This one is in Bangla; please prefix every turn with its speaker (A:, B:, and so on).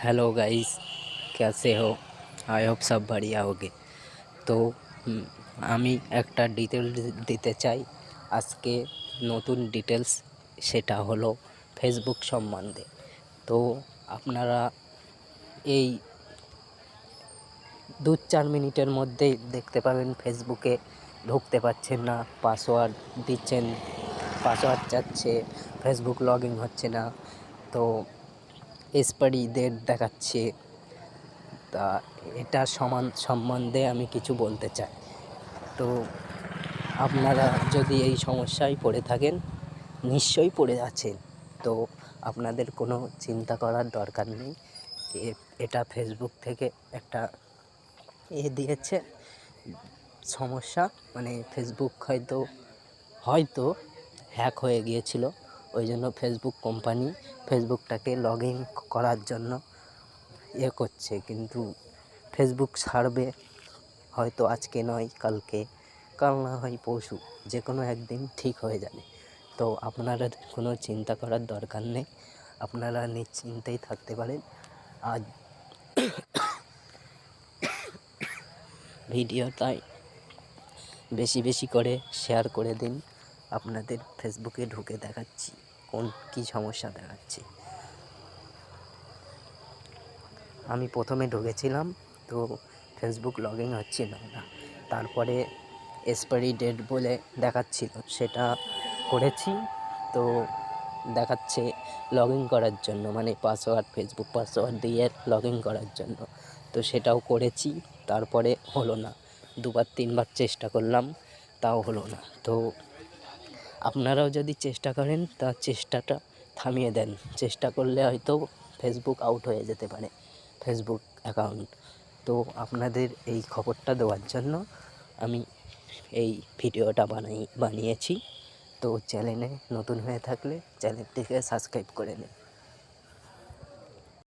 A: हेलो गाइस कैसे हो আই হোপ সব বাড়িয়া হোগে তো উম, আমি একটা ডিটেলস দিতে চাই আজকে নতুন ডিটেলস সেটা হলো ফেসবুক সম্বন্ধে তো আপনারা এই দু চার মিনিটের মধ্যেই দেখতে পাবেন ফেসবুকে ঢুকতে পারছেন না পাসওয়ার্ড দিচ্ছেন পাসওয়ার্ড চাচ্ছে ফেসবুক লগ ইন হচ্ছে না তো এক্সপায়ারি ডেট দেখাচ্ছে। তা এটা সমান সম্বন্ধে আমি কিছু বলতে চাই। তো আপনারা যদি এই সমস্যায় পড়ে থাকেন, নিশ্চয়ই পড়ে আছেন। তো আপনাদের কোনো চিন্তা করার দরকার নেই। এটা ফেসবুক থেকে একটা এ দিয়েছে সমস্যা। মানে ফেসবুক হয়তো হয়তো হ্যাক হয়ে গিয়েছিল। ওই জন্য ফেসবুক কোম্পানি ফেসবুকটাকে লগ ইন করার জন্য ইয়ে করছে, কিন্তু ফেসবুক ছাড়বে হয়তো আজকে নয়, কালকে, কাল না হয় পরশু যে কোনো একদিন ঠিক হয়ে যাবে। তো আপনারা কোনো চিন্তা করার দরকার নেই, আপনারা নিশ্চিন্তেই থাকতে পারেন। আজ ভিডিওটাই বেশি বেশি করে শেয়ার করে দিন। আপনাদের ফেসবুকে ঢুকে দেখাচ্ছি। কোন কী সমস্যা দেখাচ্ছে? আমি প্রথমে ঢুকেছিলাম, তো ফেসবুক লগ ইন হচ্ছিল না। তারপরে এক্সপায়ারি ডেট বলে দেখাচ্ছিল, সেটা করেছি। তো দেখাচ্ছে লগ ইন করার জন্য মানে পাসওয়ার্ড ফেসবুক পাসওয়ার্ড দিয়ে লগ ইন করার জন্য। তো সেটাও করেছি, তারপরে হলো না। দুবার, তিনবার চেষ্টা করলাম, তাও হলো না। তো আপনারাও যদি চেষ্টা করেন তার চেষ্টাটা থামিয়ে দেন। চেষ্টা করলে হয়তো ফেসবুক আউট হয়ে যেতে পারে ফেসবুক অ্যাকাউন্ট তো আপনাদের এই খবরটা দেওয়ার জন্য আমি এই ভিডিওটা বানাই, বানিয়েছি। তো চ্যানেলে নতুন হয়ে থাকলে চ্যানেলটিকে সাবস্ক্রাইব করে নিন।